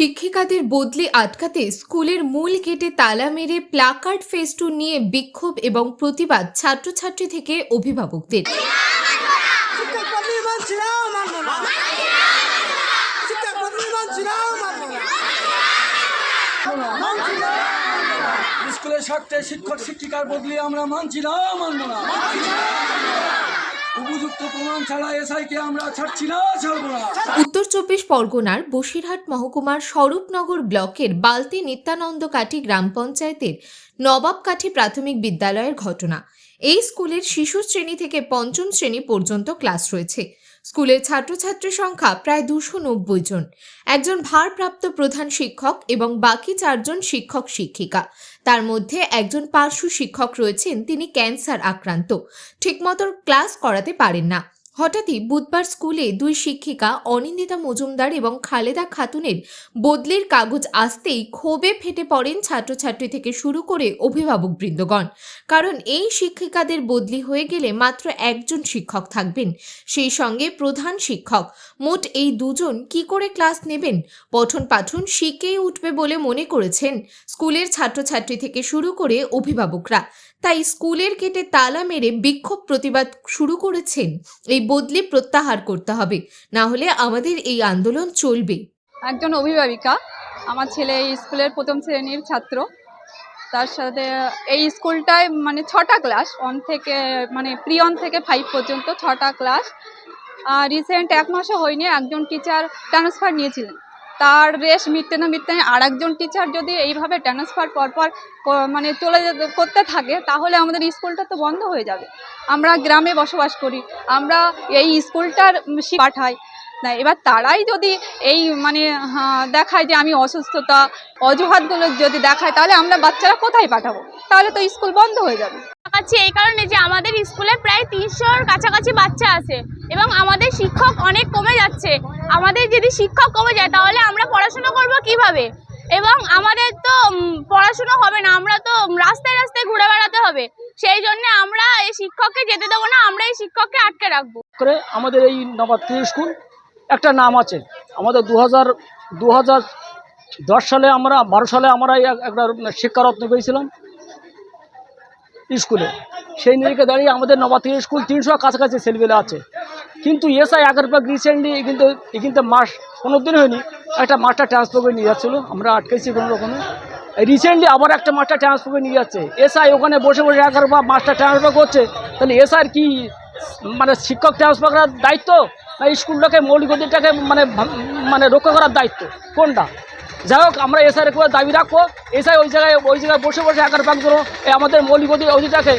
শিক্ষিকাদের বদলি আটকাতে স্কুলের মূল গেটে তালা মেরে প্লাকার্ড ফেস্টুন নিয়ে বিক্ষোভ এবং প্রতিবাদ ছাত্রছাত্রী থেকে অভিভাবকদের। স্কুলের স্বার্থে শিক্ষক শিক্ষিকার বদলি আমরা মানছি না মানব না। উত্তর চব্বিশ পরগনার বসিরহাট মহকুমার স্বরূপনগর ব্লকের বালতি নিত্যানন্দ কাঠি গ্রাম পঞ্চায়েতের নবাবকাঠি প্রাথমিক বিদ্যালয়ের ঘটনা। এই স্কুলের শিশু শ্রেণি থেকে পঞ্চম শ্রেণি পর্যন্ত ক্লাস রয়েছে। স্কুলের ছাত্রছাত্রীর সংখ্যা প্রায় দুশো নব্বই জন। একজন ভারপ্রাপ্ত প্রধান শিক্ষক এবং বাকি চারজন শিক্ষক শিক্ষিকা। তার মধ্যে একজন পার্শ্ব শিক্ষক রয়েছেন, তিনি ক্যান্সার আক্রান্ত। ঠিকমতো ক্লাস করাতে পারেন না। হঠাৎই বুধবার স্কুলে দুই শিক্ষিকা, অনিন্দিতা মজুমদার এবং খালেদা খাতুনের বদলির কাগজ আসতেই ক্ষোভে ফেটে পড়েন ছাত্রছাত্রী থেকে শুরু করে অভিভাবক বৃন্দগণ। কারণ এই শিক্ষিকাদের বদলি হয়ে গেলে মাত্র একজন শিক্ষক থাকবেন, সেই সঙ্গে প্রধান শিক্ষক। মোট এই দুজন কি করে ক্লাস নেবেন? পঠন পাঠন শিখেই উঠবে বলে মনে করেছেন স্কুলের ছাত্রছাত্রী থেকে শুরু করে অভিভাবকরা। তাই স্কুলের গেটে তালা মেরে বিক্ষোভ প্রতিবাদ শুরু করেছেন এই বদলি প্রত্যাহার করতে হবে। না হলে আমাদের এই আন্দোলন চলবে। একজন অভিভাবিকা, আমার ছেলে এই স্কুলের প্রথম শ্রেণির ছাত্র। তার সাথে এই স্কুলটায় মানে ছটা ক্লাস ওয়ান থেকে মানে প্রি ওয়ান থেকে ফাইভ পর্যন্ত ছটা ক্লাস। রিসেন্ট এক মাসে হয়নি, একজন টিচার ট্রান্সফার নিয়েছিলেন। তার রেশ মিটতে না মিটতে আর একজন টিচার যদি এইভাবে ট্রান্সফার পরপর মানে চলে করতে থাকে তাহলে আমাদের স্কুলটা তো বন্ধ হয়ে যাবে। আমরা গ্রামে বসবাস করি আমরা এই স্কুলটার পাঠাই। না এবার তারাই যদি এই মানে হ্যাঁ, দেখায় যে আমি অসুস্থতা অজুহাতগুলো যদি দেখায় তাহলে আমরা বাচ্চারা কোথায় পাঠাবো? তাহলে তো স্কুল বন্ধ হয়ে যাবে। দেখাচ্ছি এই কারণে যে আমাদের স্কুলে প্রায় তিনশোর কাছাকাছি বাচ্চা আছে এবং আমাদের শিক্ষক অনেক কমে যাচ্ছে। আমাদের যদি শিক্ষক কমে যায় তাহলে আমরা পড়াশোনা করব কীভাবে? এবং আমাদের তো পড়াশুনো হবে না, আমরা তো রাস্তায় রাস্তায় ঘুরে বেড়াতে হবে। সেই জন্য আমরা এই শিক্ষককে যেতে দেবো না, আমরা এই শিক্ষককে আটকে রাখব। করে আমাদের এই নবাত্রি স্কুল একটা নাম আছে। আমাদের দু হাজার দু হাজার দশ সালে আমরা, বারো সালে আমরা একটা শিক্ষারত্ন পেয়েছিলাম। স্কুলে। সেই নিরিখে দাঁড়িয়ে আমাদের নবাত্রি স্কুল তিনশো কাছাকাছি ছেলেবেলে আছে। কিন্তু এসআই আগের পর রিসেন্টলি কিন্তু কিন্তু মাস পনেরো দিন হয়নি, একটা মাস্টার ট্রান্সফার করে নিয়ে যাচ্ছিল। আমরা আটকেছি কোনো রকমে। রিসেন্টলি আবার একটা মাস্টার ট্রান্সফার করে নিয়ে যাচ্ছে। এসআই ওখানে বসে বসে এগারো বা মাস্টার ট্রান্সফার করছে। তাহলে এসআর কি মানে শিক্ষক ট্রান্সফার করার দায়িত্ব? না স্কুলটাকে মৌলিক অধিকারটাকে মানে মানে রক্ষা করার দায়িত্ব? কোনটা? যাই হোক, আমরা এসআই করে দাবি রাখব। এসআই ওই জায়গায় ওই জায়গায় বসে বসে একার পাক করো। আমাদের মৌলিক অধিকার, অধিকারকে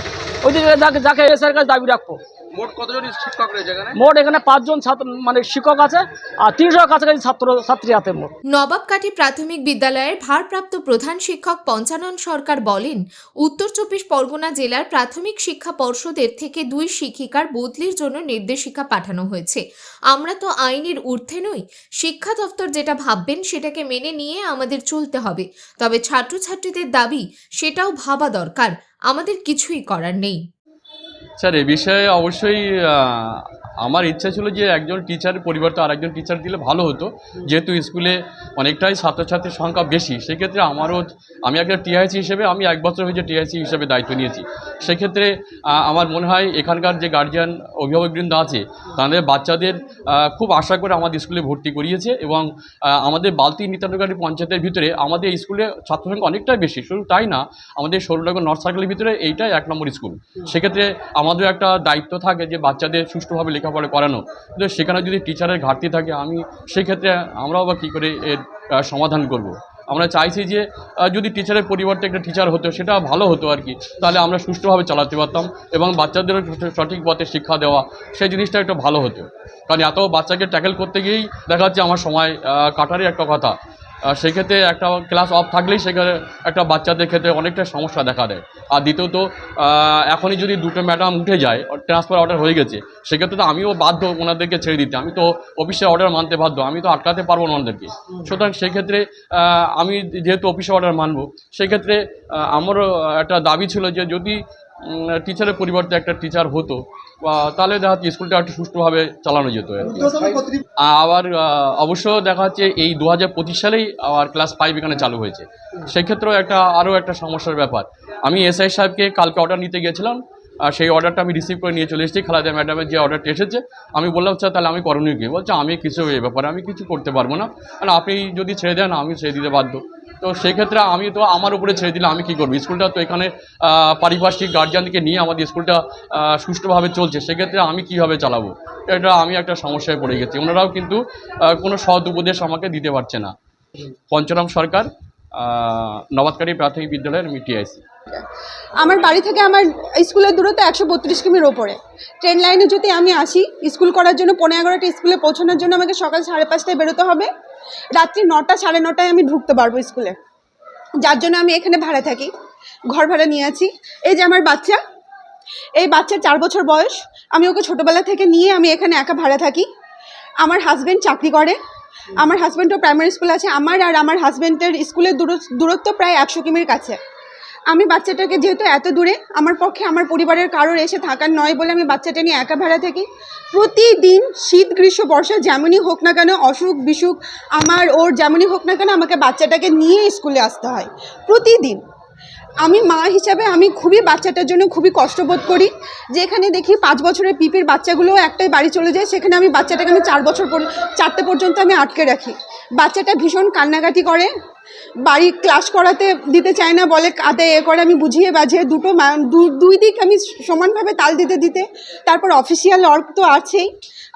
অধিকার যাকে যাকে এসআই কাছে দাবি রাখব। মোট কতজন শিক্ষক রয়েছে এখানে? মোট এখানে পাঁচজন ছাত্র মানে শিক্ষক আছে আর তিনশো কাছাকাছি ছাত্র ছাত্রী আছে মোট। নবাবকাঠি প্রাথমিক বিদ্যালয়ের ভারপ্রাপ্ত প্রধান শিক্ষক পঞ্চানন সরকার বলেন উত্তর চব্বিশ পরগনা জেলার প্রাথমিক শিক্ষা পর্ষদের থেকে দুই শিক্ষিকার বদলির জন্য নির্দেশিকা পাঠানো হয়েছে। আমরা তো আইনের ঊর্ধ্বে নই শিক্ষা দপ্তর যেটা ভাববেন সেটাকে মেনে নিয়ে আমাদের চলতে হবে। তবে ছাত্রছাত্রীদের দাবি সেটাও ভাবা দরকার আমাদের কিছুই করার নেই। স্যার, এ বিষয়ে অবশ্যই আমার ইচ্ছা ছিল যে একজন টিচারের পরিবর্তে আর একজন টিচার দিলে ভালো হতো। যেহেতু স্কুলে অনেকটাই ছাত্রছাত্রীর সংখ্যা বেশি, সেক্ষেত্রে আমারও, আমি একটা টিআইসি হিসেবে, আমি এক বছর হয়েছে টিআইসি হিসেবে দায়িত্ব নিয়েছি। সেক্ষেত্রে আমার মনে হয় এখানকার যে গার্জিয়ান অভিভাবকবৃন্দ আছে, তাদের বাচ্চাদের খুব আশা করে আমাদের স্কুলে ভর্তি করিয়েছে এবং আমাদের বালতি নিত্যানগাড়ি পঞ্চায়েতের ভিতরে আমাদের স্কুলে ছাত্র সংখ্যা অনেকটাই বেশি। শুধু তাই না, আমাদের ষোলনগর নর্থ সার্কেলের ভিতরে এইটাই এক নম্বর স্কুল সেক্ষেত্রে আমাদের একটা দায়িত্ব থাকে যে বাচ্চাদের সুষ্ঠুভাবে লেখাপড়া করানো। কিন্তু সেখানে যদি টিচারের ঘাটতি থাকে, আমি সেক্ষেত্রে আমরাও বা কী করে এর সমাধান করব। আমরা চাইছি যে যদি টিচারের পরিবর্তে একটা টিচার হতো, সেটা ভালো হতো আর কি, তাহলে আমরা সুষ্ঠুভাবে চালাতে পারতাম এবং বাচ্চাদেরও সঠিক- পথে শিক্ষা দেওয়া, সেই জিনিসটা একটু ভালো হতো। কারণ এত বাচ্চাকে ট্যাকেল করতে গিয়েই দেখা যাচ্ছে আমার সময় কাটারই একটা কথা। সেক্ষেত্রে একটা ক্লাস অফ থাকলেই সেখানে একটা বাচ্চাদের ক্ষেত্রে অনেকটা সমস্যা দেখা দেয়। আর দ্বিতীয়ত এখনই যদি দুটো ম্যাডাম উঠে যায় ট্রান্সফার অর্ডার হয়ে গেছে, সেক্ষেত্রে তো আমিও বাধ্য ওনাদেরকে ছেড়ে দিতে। আমি তো অফিসের অর্ডার মানতে বাধ্য, আমি তো আটকাতে পারব না ওনাদেরকে। সুতরাং সেক্ষেত্রে আমি যেহেতু অফিসে অর্ডার মানবো, সেক্ষেত্রে আমারও একটা দাবি ছিল যে যদি টিচারের পরিবর্তে একটা টিচার হতো। বা তাহলে দেখা যাচ্ছে স্কুলটা একটু সুষ্ঠুভাবে চালানো যেত আবার অবশ্য দেখা যাচ্ছে এই দু হাজার পঁচিশ সালেই আবার ক্লাস ফাইভ এখানে চালু হয়েছে। সেক্ষেত্রেও একটা আরও একটা সমস্যার ব্যাপার। আমি এসআই সাহেবকে কালকে অর্ডার নিতে গেছিলাম আর সেই অর্ডারটা আমি রিসিভ করে নিয়ে চলে এসেছি খালাদা ম্যাডামের যে অর্ডারটা এসেছে। আমি বললাম স্যার তাহলে আমি করণীয় কি? বলছে আমি কিছু এই ব্যাপারে আমি কিছু করতে পারব না। কারণ আপনি যদি ছেড়ে দেন আমি ছেড়ে দিতে বাধ্য। তো সেক্ষেত্রে আমি তো আমার উপরে ছেড়ে দিলে আমি কি করব? স্কুলটা তো এখানে পারিপার্শ্বিক গার্জিয়ানকে নিয়ে আমাদের স্কুলটা সুষ্ঠুভাবে চলছে। সেক্ষেত্রে আমি কীভাবে চালাবো? এটা আমি একটা সমস্যায় পড়ে গেছি। ওনারাও কিন্তু কোনো সৎ উপদেশ আমাকে দিতে পারছে না। পঞ্চরাম সরকার নবাদকারী প্রাথমিক বিদ্যালয়ের মিটিআইসি আমার বাড়ি থেকে আমার স্কুলের দূরত্ব একশো বত্রিশ কিমির ওপরে। ট্রেন লাইনে যদি আমি আসি, স্কুল করার জন্য, পনেরো এগারোটা স্কুলে পৌঁছানোর জন্য আমাকে সকাল সাড়ে পাঁচটায় বেরোতে হবে। রাত্রি নটা, সাড়ে নটায় আমি ঢুকতে পারব স্কুলে। যার জন্য আমি এখানে ভাড়া থাকি। ঘর ভাড়া নিয়ে আছি। এই যে আমার বাচ্চা, এই বাচ্চার চার বছর বয়স। আমি ওকে ছোটোবেলা থেকে নিয়ে আমি এখানে একা ভাড়া থাকি। আমার হাজব্যান্ড চাকরি করে। আমার হাজব্যান্ডও প্রাইমারি স্কুল আছে। আমার আর আমার হাজব্যান্ডের স্কুলের দূর- দূরত্ব প্রায় একশো কিমির কাছে। আমি বাচ্চাটাকে যেহেতু এত দূরে, আমার পক্ষে আমার পরিবারের কারোর এসে থাকার নয় বলে আমি বাচ্চাটা নিয়ে একা ভাড়া থাকি। প্রতিদিন শীত, গ্রীষ্ম, বর্ষা যেমনই হোক না কেন, অসুখ, বিসুখ, আমার ওর যেমনই হোক না কেন, আমাকে বাচ্চাটাকে নিয়ে স্কুলে আসতে হয়। প্রতিদিন। আমি মা হিসাবে আমি খুবই বাচ্চাটার জন্য খুবই কষ্টবোধ করি। যেখানে দেখি পাঁচ বছরের পিপির বাচ্চাগুলো একটাই বাড়ি চলে যায়, সেখানে আমি বাচ্চাটাকে আমি চার বছর চারটে পর্যন্ত আমি আটকে রাখি। বাচ্চাটা ভীষণ কান্নাকাটি করে বাড়ি ক্লাস করাতে দিতে চায় না, বলে কাঁদে এ করে, আমি বুঝিয়ে বাঝিয়ে দুটো দুই দিক আমি সমানভাবে তাল দিতে দিতে, তারপর অফিসিয়াল ওয়ার্ক তো আছেই।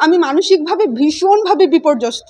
আমি মানসিকভাবে ভীষণভাবে বিপর্যস্ত।